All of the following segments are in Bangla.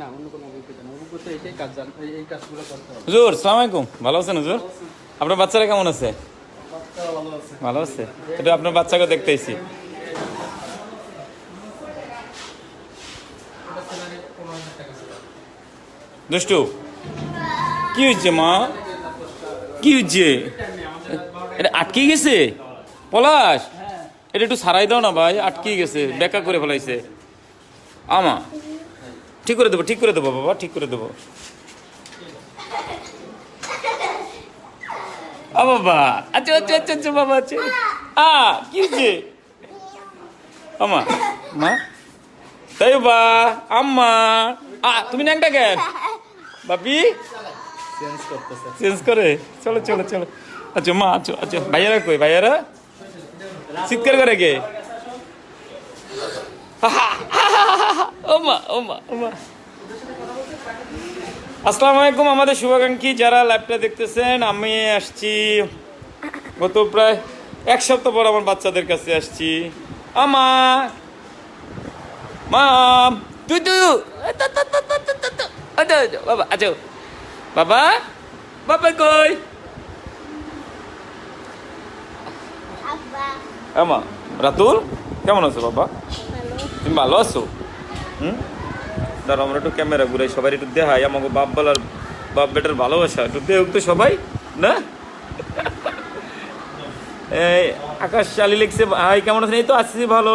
না, অন্য হুজুর, সালাম আলাইকুম। ভালো আছেন হুজুর? আপনার বাচ্চারা কেমন আছে? ভালো আছে। এটা আপনার বাচ্চাকে দেখতে এসেছি এটা স্যালারি পনেরো হাজার টাকা ছিল দুষ্টু, কি হয়েছে মা? কি হয়েছে এটা আটকে গেছে? পলাশ, এটা একটু সারাই দাও না ভাই, আটকে গেছে, বেকা করে ফেলাইছে। আমা ঠিক করে দেবো, ঠিক করে দেবো বাবা, ঠিক করে দেবো। বাবা আচ্ছা আচ্ছা আচ্ছা আচ্ছা বাবা আচ্ছা আ, কি হয়েছে? আমা, মা? তাই বা আম্মা। আ, তুমি ন্যাংটা কেন বাপি? চেঞ্জ চেঞ্জ করে। চলো চলো চলো। আচ্ছা মা আচ্ছা আচ্ছা। ভাইয়ারা কই, ভাইয়ারা? চিৎকার করে কে? ওমা ওমা ওমা। আসসালামু আলাইকুম আমাদের শুভাকাঙ্ক্ষী যারা লাইভটা দেখতেছেন আমি আসছি গত প্রায় এক সপ্তাহ পর আমার বাচ্চাদের কাছে আসছি। আমা মাম তুই তু বাবা আচ্ছা বাবা বাবা কই? আমা রাতুল কেমন আছো বাবা? তুমি ভালো আছো? হুম? দাঁড়া আমরা একটু ক্যামেরা ঘুরাই সবাই একটু দেখাই আমাকে বাপ বলার বাপ বেটার ভালোবাসা। একটু দেখ তো সবাই না? এই আকাশ চালি লিখছে ভাই কেমন আছেন? এই তো আছি ভালো।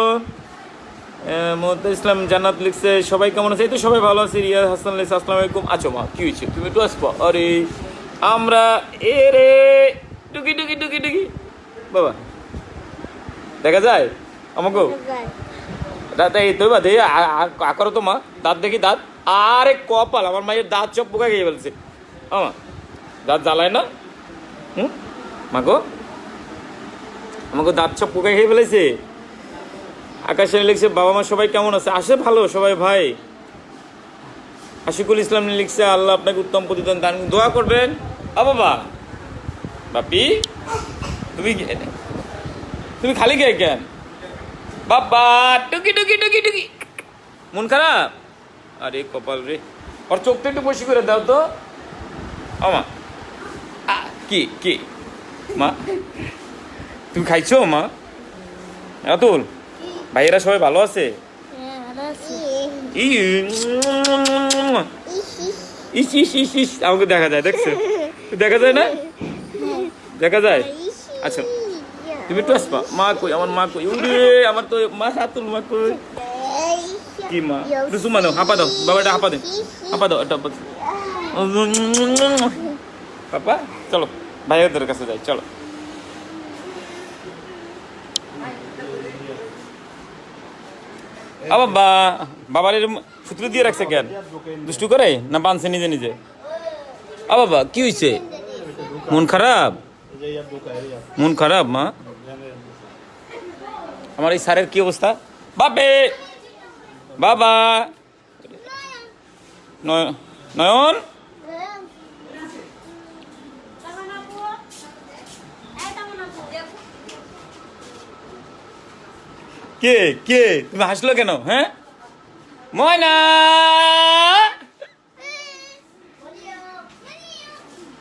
মোহাম্মদ ইসলাম জান্নাত লিখছে সবাই কেমন আছে? এই তো সবাই ভালো আছে রিয়া হাসান লিখছে আসসালামু আলাইকুম। আছো মা কি হয়েছে? তুমি একটু আসব? আরে আমরা এ রে টুকি টুকি টুকি টুকি। বাবা দেখা যায়? আমাকেও? দাদা এই তো বাদে আকরো তো মা। দাঁত দেখি, দাঁত। আরে কপাল, আমার মায়ের দাঁত সব পোকা খেয়ে ফেলছে। আমা দাঁত জ্বালায় না? হুম? মাগো আমাকে দাঁত সব পোকা খেয়ে ফেলেছে। আকাশে লিখছে, বাবা মা সবাই কেমন আছে? আসে ভালো সবাই, ভাই। আশিকুল ইসলাম লিখছে, আল্লাহ আপনাকে উত্তম প্রতিদান দান। দোয়া করবেন? আ, বাবা। বাপি, তুমি তুমি খালি কে কেন? বাবা টুকি টুকি টুকি টুকি। মন খারাপ? আরে কপাল রে। ওর চোখটা একটু বসি করে দাও তো। আমা কি কি? মা তুমি খাইছো মা? অতুল ভাইয়েরা সবাই ভালো আছে? ই ইস ইস ইস ইস আমাকে দেখা যায় দেখছ? দেখা যায় না? দেখা যায়? আচ্ছা। তুমি একটু আসবা মা কই, আমার মা কই? উরে আমার তো মা সাতুল মা কই? কি মা? একটু সুমা দাও হাঁপা দাও। বাবাটা হাঁপা দে। হাঁপা দাও দাও। পাপা, চলো। ভাইয়াদের কাছে যাই, চলো। আবার বা বাবার এরম সূত্র দিয়ে রাখছে কেন? দুষ্টু করে? না বানছে নিজে নিজে? আ বাবা, কি হয়েছে মন খারাপ? মন খারাপ, মা? আমার এই স্যারের কি অবস্থা? বাপে! বাবা! নয়- নয়ন? কে? কে? তুমি হাসলো কেন? হ্যাঁ? ময়না!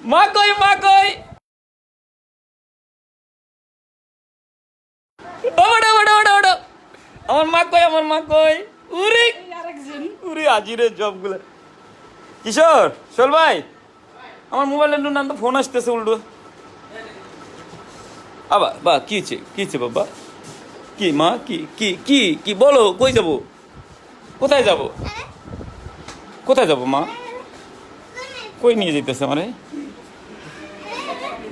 মা কই মা কই? ওড়ো ওড়ো ওড়ো ওড়ো আমার মা কই আমার মা কই উরি উরি আজিরে জবগুলো কিশোর শোল ভাই আমার মোবাইলের নাম তো ফোন আসতেছে উল্টো আবা বা কি হচ্ছে কি হচ্ছে বাবা কি মা কি কি কি কি বলো কই যাব কোথায় যাব কোথায় যাব মা কই নিয়ে যেতেছে আমারে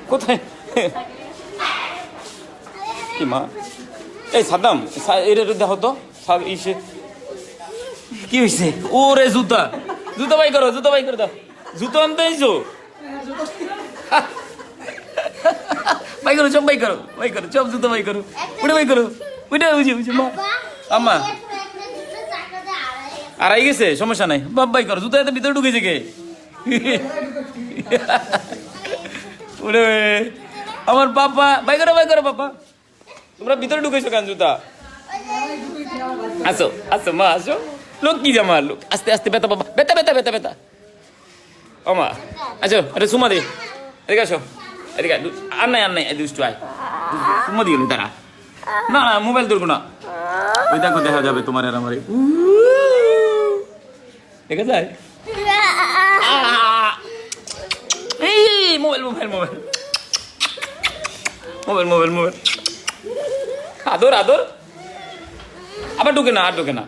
কোথায় কি মা? এই সাদ্দাম, সা- এটা একটু দেখো তো ইসে। কি হয়েছে ওরে জুতা। জুতা বাই করো, জুতা বাই করে দাও। জুতো আনতে আইছো? বাই করো, সব বাই করো বাই করো, সব জুতো বাই করো। উঠে বাই করো, উঠে বুঝি বুঝি মা। আম্মা। আর আই গেছে, সমস্যা নাই। বাপ বাই করো, জুতো এত ভিতরে ঢুকেছে কে ওরে আমার বাবা বাই করো বাই করো বাবা তোমরা ভিতরে ঢুকেছো কেন জুতা? আসো আসো, মা, আসো। লোক কি জামা? লোক আস্তে আস্তে, বেতা, বাবা। বেতা বেতা বেতা বেতা। ও মা আচ্ছা আরে সুমা দে। এদিকে আসো। এদিকে। আর নাই আর নাই। দুষ্টু, আয়। সুমা দিয়ে তারা না না, মোবাইল ধরবো না। ওই দেখো, দেখা যাবে তোমার আর আমার দেখা যায়! এই, mobile mobile mobile. Mobile mobile mobile. আদর আদর? আবার ঢুকে না, আর ঢুকে না।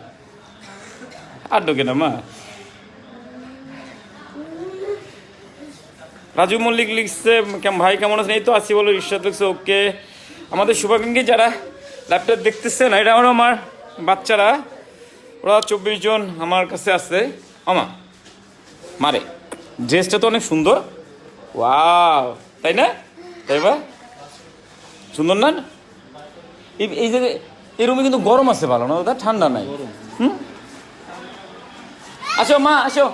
আর ঢুকে না, মা। রাজু মল্লিক লিখছে, কেম, ভাই কেমন আছেন? এই তো আছি বলো ঈশ্বর লিখছে ওকে। আমাদের শুভাকাঙ্ক্ষী যারা ল্যাপটপ দেখতেছে না এটা আমার বাচ্চারা। ওরা চব্বিশ জন আমার কাছে আছে। আমা মারে। ড্রেসটা তো অনেক সুন্দর। ওয়াও, তাই না? তাই বা সুন্দর না? এই যে এই রুমে কিন্তু গরম আছে ভালো না দাদা? ঠান্ডা নাই। হুম? আসো মা আসো।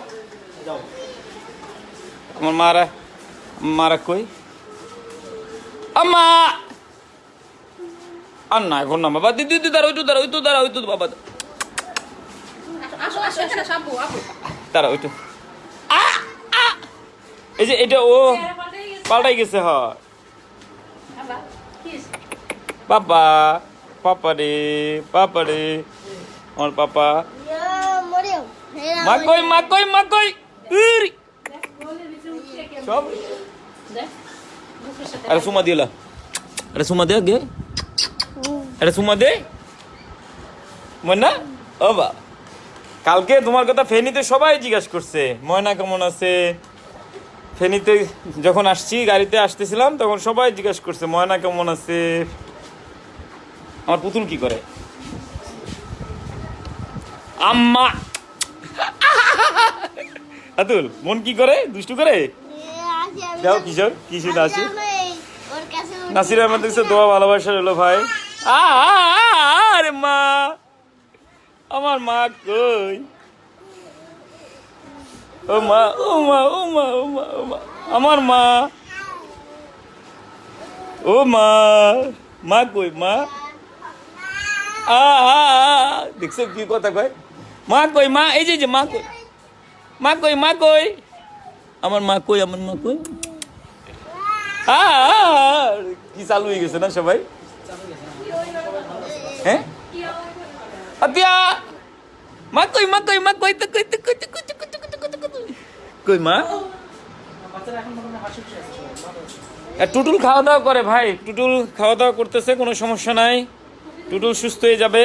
আমার মারা মারা কই? আম্মা! আর না এখন না বাবা দিদি দিদি দাঁড়া ওইটু দাঁড়া ওইটু দাঁড়া ওইটু বাবা। আসো আসো এখানে সাবু আপু দাঁড়া ওইটু আ, আ! এই যে এটা ও পাল্টাই গেছে। হ। পাপা পাপা রে পাপা রে আমার পাপা মা কই মা কই মা কই উরি। সব আরে সুমা দিলা আরে সুমা দে গে আরে সুমা দে ময়না ও বা কালকে তোমার কথা ফেনীতে সবাই জিজ্ঞাসা করছে ময়না কেমন আছে ফেনীতে যখন আসছি গাড়িতে আসতেছিলাম তখন সবাই জিজ্ঞাসা করছে ময়না কেমন আছে আমার পুতুল কি করে? আম্মা! আতুল, মন কি করে? দুষ্টু করে? যাও, কিশোর কিশোর আছে নাসির আহমেদ দেখছে দোয়া ভালোবাসা হলো ভাই। আরে মা! আমার মা কই? ও মা ও মা ও মা ও মা ও মা। আমার মা। ও মা। মা কই, মা? দেখছ কি কথা কয় মা কই মা এই যে যে মা কই মা কই মা কই আমার মা কই আমার মা কই কি চালু হয়ে গেছে না সবাই হ্যাঁ আতিয়া মা কই মা কই মা কই তো কই তো কই তো কই তো কই তো কই তো কই কই মা টুটুল খাওয়া দাওয়া করে ভাই টুটুল খাওয়া দাওয়া করতেছে কোনো সমস্যা নাই টুটুল সুস্থ হয়ে যাবে?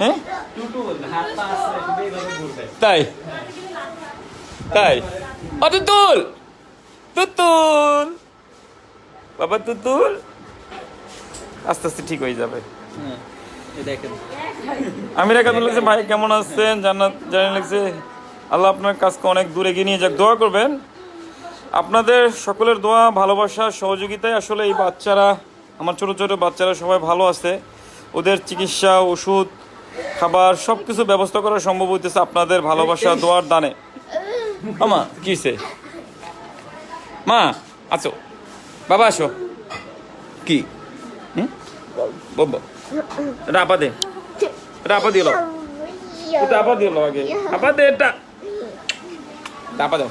হ্যাঁ? তাই? তাই? ও তুতুল! বাবা, তুতুল! আস্তে আস্তে ঠিক হয়ে যাবে। আমি রেখা লিখছে ভাই, কেমন আছেন? জান্নাত জানি লিখছে আল্লাহ আপনার কাজকে অনেক দূরে এগিয়ে নিয়ে যাক। দোয়া করবেন। আপনাদের সকলের দোয়া, ভালোবাসা, সহযোগিতায় আসলে এই বাচ্চারা আমার ছোট ছোট বাচ্চারা সবাই ভালো আছে। ওদের চিকিৎসা, ওষুধ, খাবার সব কিছু ব্যবস্থা করা সম্ভব হইতেছে আপনাদের ভালোবাসা, দোয়ার দানে। আমা, কি হইছে? মা, আছো? বাবা, আসো। কি? আপা দে। আপা দিল আপা দিল আগে। আপা দে এটা। আপা দাও।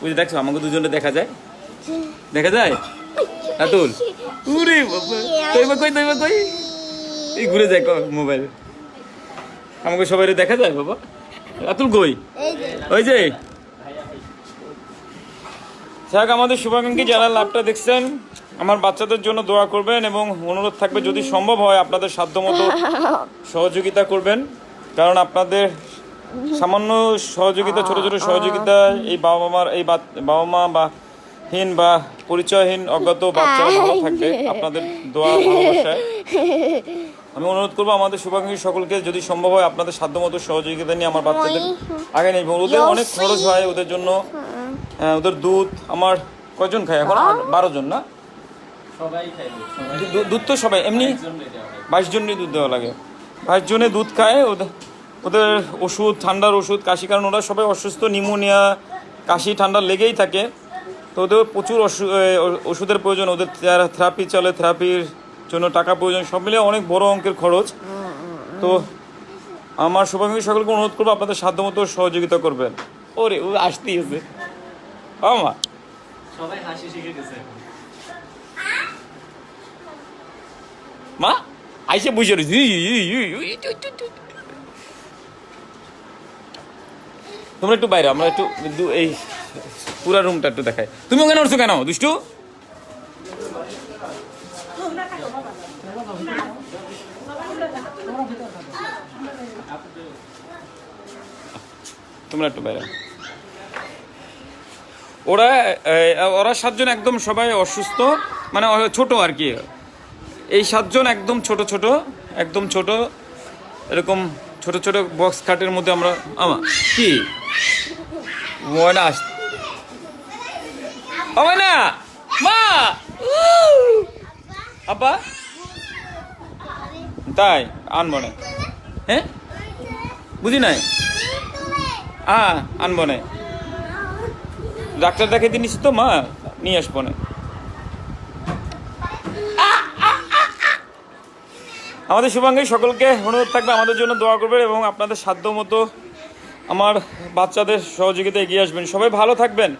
বুঝে দেখছ, আমাকে দুজনে দেখা যায়? দেখা যায়? আতুল উরে বাবা। তৈবা কই তৈবা কই? এই ঘুরে যায় মোবাইল আমাকে সবাই দেখা যায় বাবা। আতুল কই? ওই যে। যাক আমাদের শুভাকাঙ্ক্ষী যারা লাভটা দেখছেন আমার বাচ্চাদের জন্য দোয়া করবেন এবং অনুরোধ থাকবে যদি সম্ভব হয় আপনাদের সাধ্যমতো সহযোগিতা করবেন। কারণ আপনাদের সামান্য সহযোগিতা ছোট ছোট সহযোগিতা এই বাবা মার এই বাবা মা বা হীন বা পরিচয়হীন অজ্ঞাত বাচ্চারা ভালো থাকবে আপনাদের দোয়া ভালোবাসায়। আমি অনুরোধ করব আমাদের শুভাকাঙ্ক্ষী সকলকে যদি সম্ভব হয় আপনাদের সাধ্যমতো সহযোগিতা নিয়ে আমার বাচ্চাদের আগে নেই। ওদের অনেক খরচ হয় ওদের জন্য। হ্যাঁ, ওদের দুধ আমার কয়জন খায় এখন? বারো জন না? দুধ। তো সবাই। এমনি বাইশ জনই দুধ দেওয়া লাগে। বাইশ জনে দুধ খায় ওদের ওদের ওষুধ ঠান্ডার ওষুধ কাশি কারণ ওরা সবাই অসুস্থ নিমোনিয়া কাশি ঠান্ডা লেগেই থাকে। তো ওদের প্রচুর ওষু- ওষুধের প্রয়োজন ওদের থেরাপি চলে থেরাপির জন্য টাকা প্রয়োজন সব মিলিয়ে অনেক বড় অঙ্কের খরচ। তো আমার শুভাকাঙ্ক্ষী সকলকে অনুরোধ করব আপনাদের সাধ্যমতো সহযোগিতা করবেন। ওরে ও আসতেই আছে। আমা। সবাই হাসি শিখে গেছে মা আইসে বুঝে তোমরা একটু বাইরে আমরা একটু এই পুরা রুমটা একটু দেখাই। তুমি ওখানে উঠছো কেন, দুষ্টু? তোমরা একটু বাইরে ওরা ওরা সাতজন একদম সবাই অসুস্থ মানে ছোট আর কি। এই সাতজন একদম ছোট ছোট, একদম ছোট, এরকম ছোট ছোট বক্স খাটের মধ্যে আমরা, আমা, কি? ময়না আস ও ময়না মা! আব্বা তাই আনব না হ্যাঁ বুঝি নাই হ্যাঁ আনব না ডাক্তার দেখাই দিনিস তো মা নিয়ে আসব না আমাদের শুভাঙ্গী, সকলকে অনুরোধ থাকবে আমাদের জন্য দোয়া করবেন এবং আপনাদের সাধ্য মতো আমার বাচ্চাদের সহযোগিতা এগিয়ে আসবেন। সবাই ভালো থাকবেন।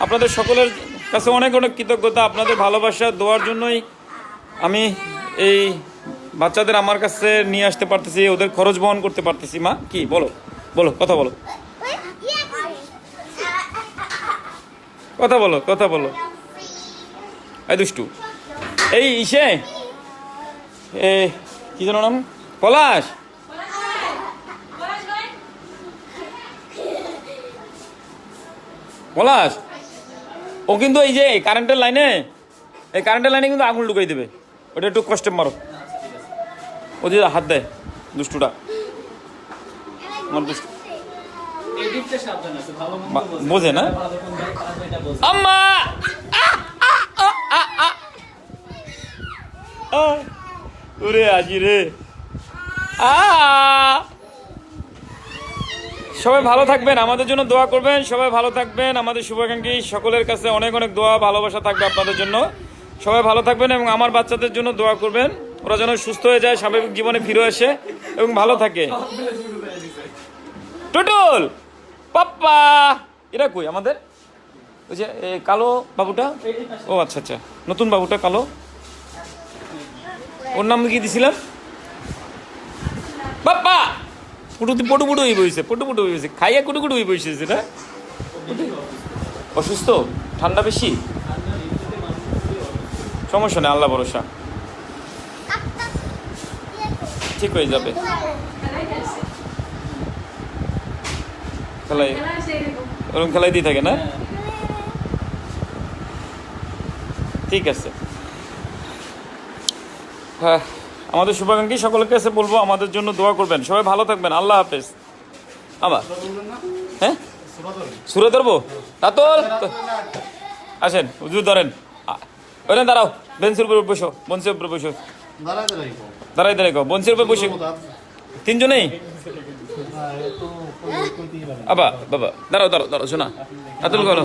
আপনাদের সকলের কাছে অনেক অনেক কৃতজ্ঞতা, আপনাদের ভালোবাসা দেওয়ার জন্যই আমি এই বাচ্চাদের আমার কাছে নিয়ে আসতে পারতেছি, ওদের খরচ বহন করতে পারতেছি। মা, কি? বলো বলো, কথা বলো। কথা বলো কথা বলো। এই দুষ্টু। এই ইসে, এ, কি যেন নাম? পলাশ। পলাশ। ও কিন্তু এই যে কারেন্টের লাইনে এই কারেন্টের লাইনে কিন্তু আগুন লুকাই দেবে ওটা একটু কষ্টে মারো ও যে হাত দেয় দুষ্টুটা বোঝে। না? আম্মা ওরে আজি রে আ! সবাই ভালো থাকবেন, আমাদের জন্য দোয়া করবেন, সবাই ভালো থাকবেন, আমাদের শুভাকাঙ্ক্ষী, সকলের কাছে অনেক অনেক দোয়া, ভালোবাসা থাকবে আপনাদের জন্য। সবাই ভালো থাকবেন এবং আমার বাচ্চাদের জন্য দোয়া করবেন, ওরা যেন সুস্থ হয়ে যায়, স্বাভাবিক জীবনে ফিরে আসে এবং ভালো থাকে। টুটুল, পাপ্পা, এরা কই আমাদের? ওই যে কালো বাবুটা? ও আচ্ছা আচ্ছা নতুন বাবুটা, কালো। ওর নাম কি দিছিলাম? বাপ্পা পুটু পটু পুটু হয়ে বইছে, পটু পুটু হয়ে বইছে। খাইয়া কুটু কুটু হয়ে বইছে সেটা অসুস্থ? ঠান্ডা বেশি? সমস্যা নেই, আল্লাহ ভরসা। ঠিক হয়ে যাবে। খেলাই। ওরকম খেলাই দিয়ে থাকে, না? ঠিক আছে। হ্যাঁ। আমাদের শুভাকাঙ্ক্ষী সকলের কাছে বলব আমাদের জন্য দোয়া করবেন। সবাই ভালো থাকবেন। আল্লাহ হাফেজ। আবার? হ্যাঁ? সুরে ধরবো? রাতল আসেন, হুজুর ধরেন। ওখানে দাঁড়াও, বেঞ্চের উপরে বসো, বঞ্চের উপরে বসো। দাঁড়াই। দাঁড়াই বঞ্চের উপরে বসে। তিনজনেই? তো। আবা বাবা, দাঁড়াও দাঁড়াও দাঁড়াও, শোনা। রাতুল গেল।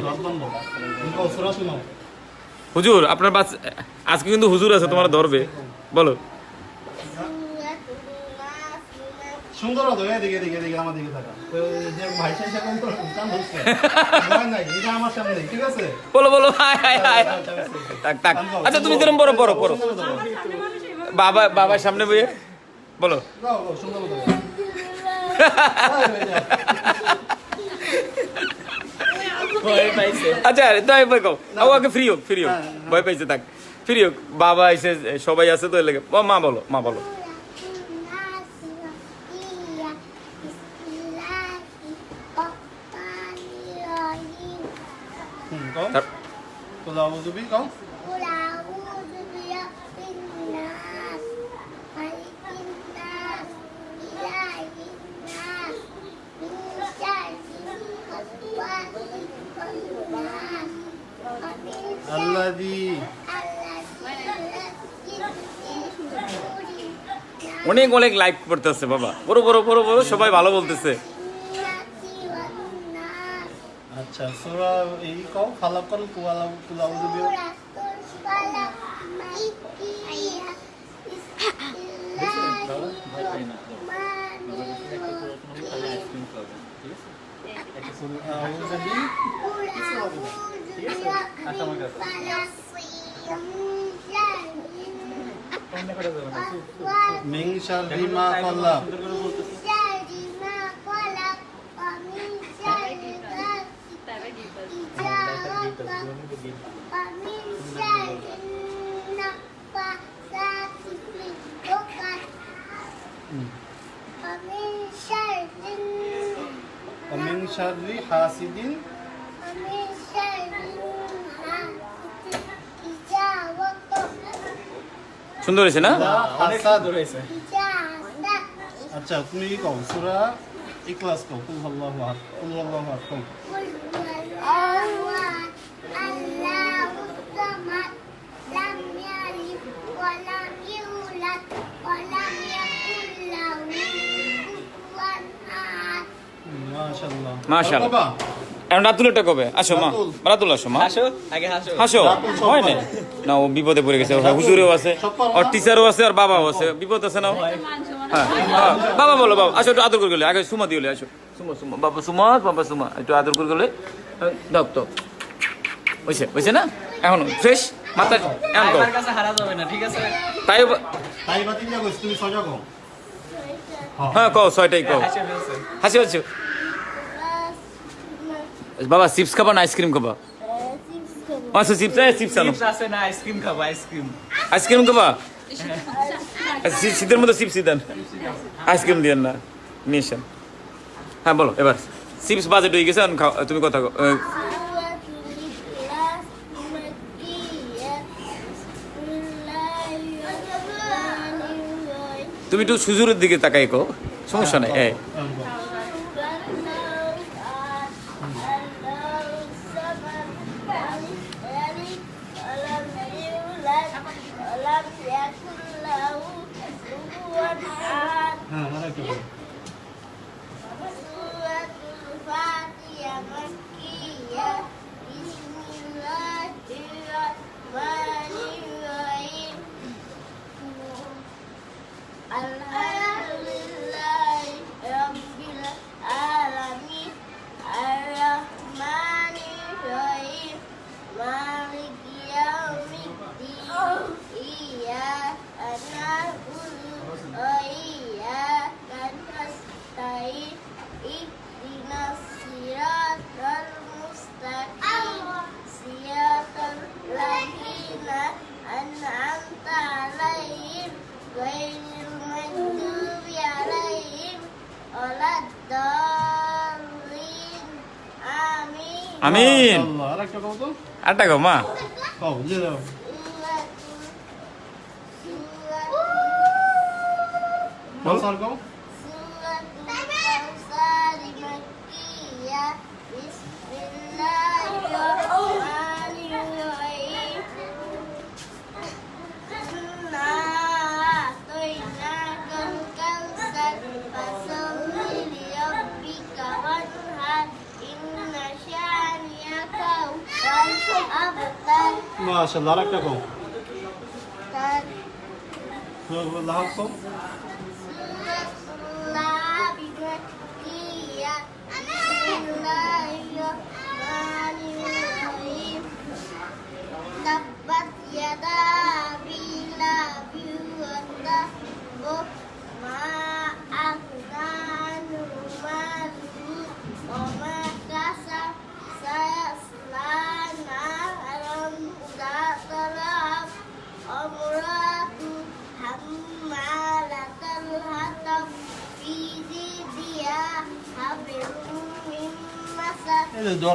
হুজুর, আপনার বাচ্চা আজকে কিন্তু হুজুর আছে, তোমার ধরবে। বলো। সুন্দর হতো এদিকে এদিকে এদিকে আমার দিকে থাকা ওই যে ভাই সাই সেরকম তো কান ধরছে। ভয় নাই, এটা আমার সামনে ঠিক আছে? বলো বলো হাই হাই হাই। থাক থাক। আচ্ছা তুমি যেরকম পড়ো পড়ো বাবা বাবার সামনে বইয়ে। বলো। সুন্দর হতো। আচ্ছা তাই ভয় কও আগে ফ্রি হোক ফ্রি হোক। ভয় পাইছে তাক ফ্রি হোক। বাবা এসে সবাই আছে তো এর লেগে। ও, মা বলো। আল্লাদি। অনেক অনেক লাইক করতেছে বাবা। বড় বড় বড় বড় সবাই ভালো বলতেছে। আচ্ছা সুরা এই কও খালাকাল কুয়ালা কুলাউযু বি ভয় পাই না একটা পুরাতন হলে তাহলে আইসক্রিম খাবে ঠিক আছে একটা ফুল আউজাবি কিছু হবে না ঠিক আছে আচ্ছা আমার কাছে কোন দেখাটা যাবে না চুপ, চুপ, চুপ। মিং শার দেখো বিমা তাই বলো, কল্লা সুন্দর করে বলতেছে। তারা কি বলে? হ্যাঁ, gift আছে। মিং শারি হাসিদিন সুন্দর হয়েছে না হয়েছে। আচ্ছা তুমি কি কও সূরা ইখলাস কও কুল আল্লাহু আহাদ কুল আল্লাহু আহাদ মাশাআল্লাহ। এখন রাতুলটা কবে? আসো মা। রাতুল। আসো মা। হাসো আগে হাসো হাসো হয় না না ও বিপদে পড়ে গেছে হুজুরেও আছে ওর টিচারও আছে আর বাবাও আছে। বিপদ আছে না হ্যাঁ। হ্যাঁ। বাবা বলো বাবা। আসো একটু আদর করে গেলে। আগে সুমা দিলে আসো। সুমা সুমা। বাবা সুমা বাবা সুমা। একটু আদর করে গেলে। দাও তো বুঝছে বুঝছে না? এখন ফ্রেশ? মাথা এমন কর আমার কাছে হারা যাবে না ঠিক আছে? তাই হ্যাঁ কও ছয়টাই কও। হাসি হাসি বাবা চিপস খাবা না আইসক্রিম খাবা? আচ্ছা চিপস চিপস আনো। চিপস আছে না আইসক্রিম খাব আইসক্রিম। আইসক্রিম খাবা? আচ্ছা, শী- শীতের মধ্যে চিপস দেন। আইসক্রিম দিয়েন না নিয়ে এসেন হ্যাঁ বলো এবার। চিপস বাজেট হয়ে গেছে তুমি কথা। আহ, তুমি একটু সুজুরের দিকে তাকাই কো সমস্যা নাই হ্যাঁ আল্লাহ আমিন। আটটা গো মা। বল। মাশাআল্লাহ আর একটা কম লাভ কও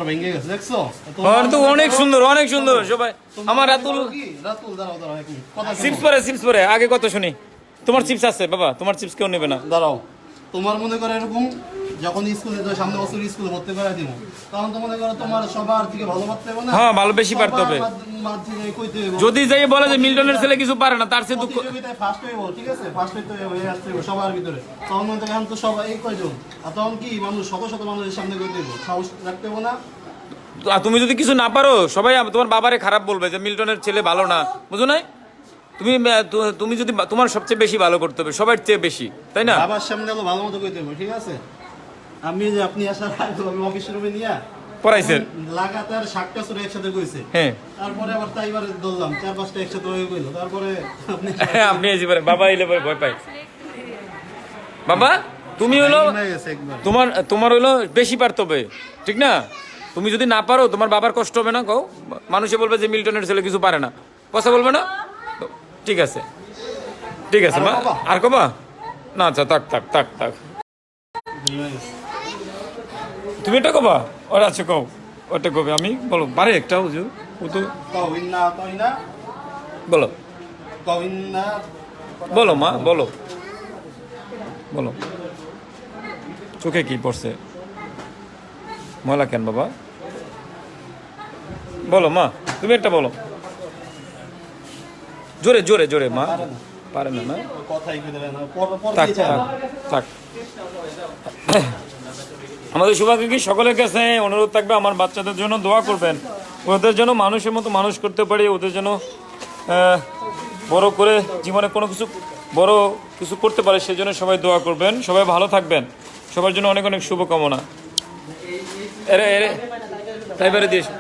ভেঙে গেছে দেখছ? তো অনেক সুন্দর অনেক সুন্দর সবাই। আমার রাতুল রাতুল দাঁড়াও দাঁড়াও এক মিনিট চিপস পরে চিপস পরে আগে কত শুনি। তোমার চিপস আছে বাবা তোমার চিপস কেউ নেবে না। দাঁড়াও তোমার মনে করে এরকম যখন স্কুলে তো সামনে বছর স্কুলে ভর্তি করে দিব। তখন তো মনে করো তোমার সবার থেকে ভালো পারতে হবে না? হ্যাঁ, ভালো বেশি পারতে হবে। যদি যাই বলে যে মিল্টনের ছেলে কিছু পারে না তার সে দুঃখ ফার্স্ট হইব ঠিক আছে? ফার্স্ট হইতে হয়ে আসতে হবে সবার ভিতরে। তখন মনে এখন তো সবাই এই কয়জন? আর তখন কি মানুষ শত শত মানুষের সামনে কইতে হইব। সাহস রাখতে হবে না? তুমি যদি কিছু না পারো সবাই তোমার বাবারে খারাপ বলবে যে মিল্টনের ছেলে ভালো না। বুঝো নাই? তুমি তুমি যদি তোমার সবচেয়ে বেশি ভালো করতে হবে সবার চেয়ে বেশি তাই না? বাবার সামনে ভালো মতো কইতে হবে ঠিক আছে? আমি যে আপনি আসার আগে আমি অফিস রুমে নিয়ে পড়াইছেন? লাগাতার একসাথে কইছে। হ্যাঁ। তারপরে আবার ধরলাম চার পাঁচটা একসাথে হয়ে গেল। তারপরে আপনি আপনি এই যে বাবা এলে পরে ভয় পাই বাবা তুমি হলো হয়ে তোমার তোমার হলো বেশি পারতে ঠিক না? তুমি যদি না পারো তোমার বাবার কষ্ট হবে না কও। মানুষে বলবে যে মিল্টনের ছেলে কিছু পারে না। কথা বলবে না? ঠিক আছে। ঠিক আছে মা। আর কবা? না আচ্ছা থাক থাক থাক থাক। হয়ে। তুমি এটা কবা? ওর আছে কও। ওটা কবে? আমি বলো। পারে একটা ও তো বলো। বলো মা বলো। বলো। চোখে কি পড়ছে? ময়লা কেন বাবা? বলো মা তুমি একটা বলো। জোরে জোরে জোরে মা। পারে না। না। থাক থাক। আমাদের শুভাকাঙ্ক্ষী সকলের কাছে অনুরোধ থাকবে, আমার বাচ্চাদের জন্য দোয়া করবেন। ওদের জন্য মানুষের মতো মানুষ করতে পারি, ওদের যেন বড় করে জীবনে কোনো কিছু, বড় কিছু করতে পারে, সেজন্য সবাই দোয়া করবেন। সবাই ভালো থাকবেন। সবার জন্য অনেক অনেক শুভকামনা। এরে এরে তাই বেড়ে দিয়েছি